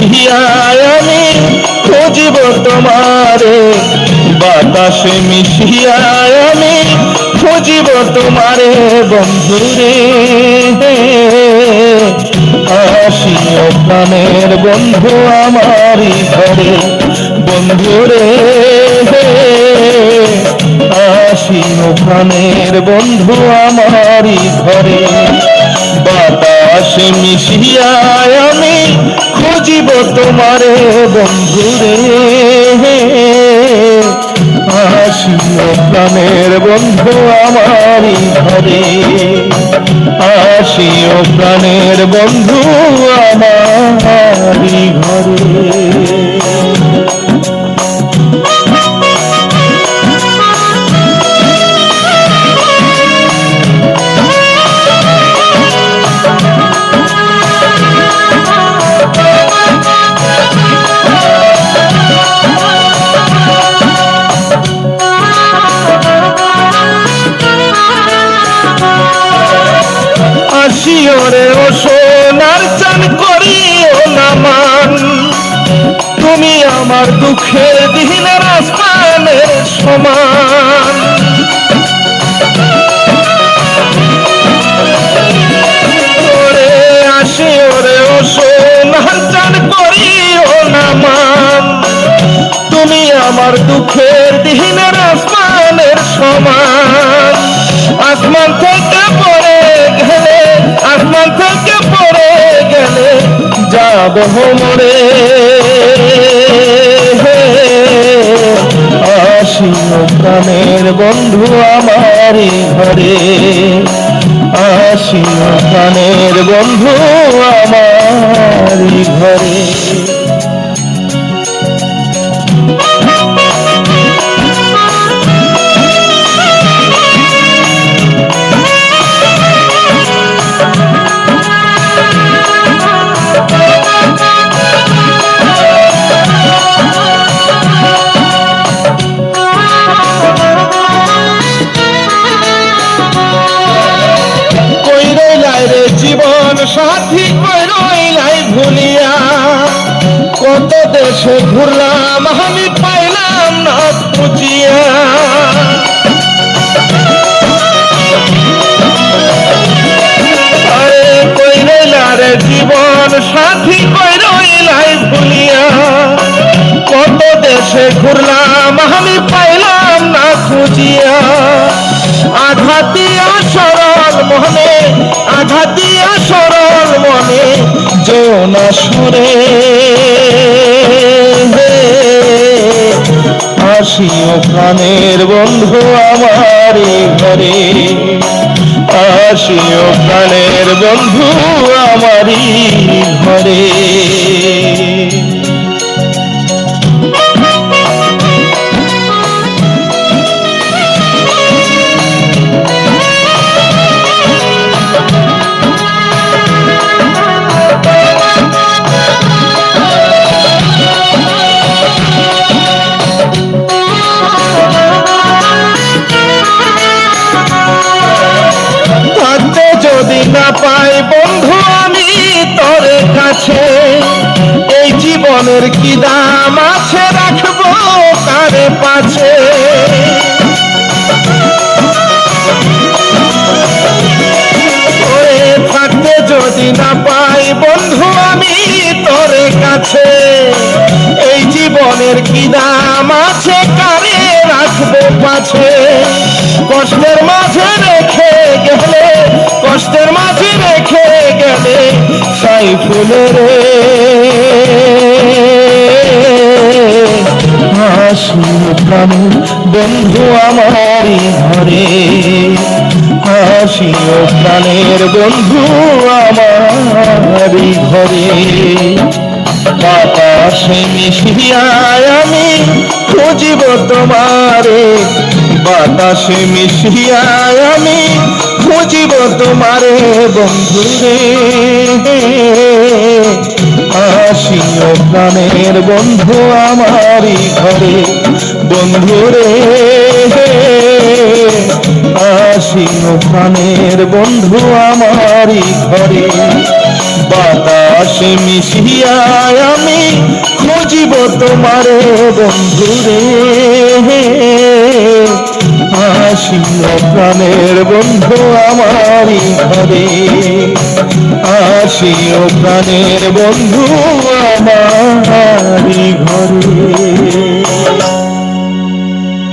মিশিয়ায় খুঁজিব তোমারে। বাতাসে মিশিয়ায় আমি খুঁজিব তোমারে, বন্ধুরে। আসিও প্রাণের বন্ধু আমারই ঘরে, বন্ধুরে। আসিও প্রাণের বন্ধু আমারই ঘরে। বাতাসে মিশিয়ায় আমি খুঁজিব তোমারে বন্ধুরে। আসিও প্রাণের বন্ধু আমার ঘরে। আসিও প্রাণের বন্ধু আমার ঘরে। আসিও রে ও সোনার চান তুমি আমার দুঃখের দিনের আসমানের সমান। ওরে ও সোনার চান করিও নামান তুমি আমার দুঃখের দিনের আসমানের সমান। আসমান থেকে পড়ে যাব মরে প্রাণের বন্ধু আমার ঘরে। আসিও প্রাণের বন্ধু আমার ঘরে। দেশে ঘুরলাম, আমি পাইলাম না রে জীবন সাথী কই রইলাই ভুলিয়া। কত দেশে ঘুরলাম, আমি পাইলাম না খুঁজিয়া। আঘাতিয়া সরল মনে আঘাতিয়া সরল মনে, যৌনা সুরে। আসিও প্রাণের বন্ধু আমার ঘরে। আসিও প্রাণের বন্ধু আমারই ঘরে। জীবনের কি দাম আছে রাখব তার পাছে থাকতে যদি না পাই বন্ধু আমি তোর কাছে, এই জীবনের কি দাম আছে কারে রাখব পাছে কষ্টের মাঝে রেখে গেলে, কষ্টের মাঝে রেখে গেলে সাই হাসি প্রাণী বন্ধু আমার ঘরে। আসিও প্রাণের বন্ধু আমার ঘরে। বাতাসে মিশিয়ায় আমি খুঁজিব তোমারে। বাতাসে মিশিয়ায় আমি খুঁজিব তোমারে বন্ধুরে। আসিও প্রাণের বন্ধু আমারই ঘরে বন্ধুরে। আসিও প্রাণের বন্ধু আমারই ঘরে। বাতাস রসে মিশিয়া আমি খুঁজিব তোমার বন্ধুরে। আসিও প্রাণের বন্ধু আমারই ঘরে। আসিও প্রাণের বন্ধু আমারই ঘরে।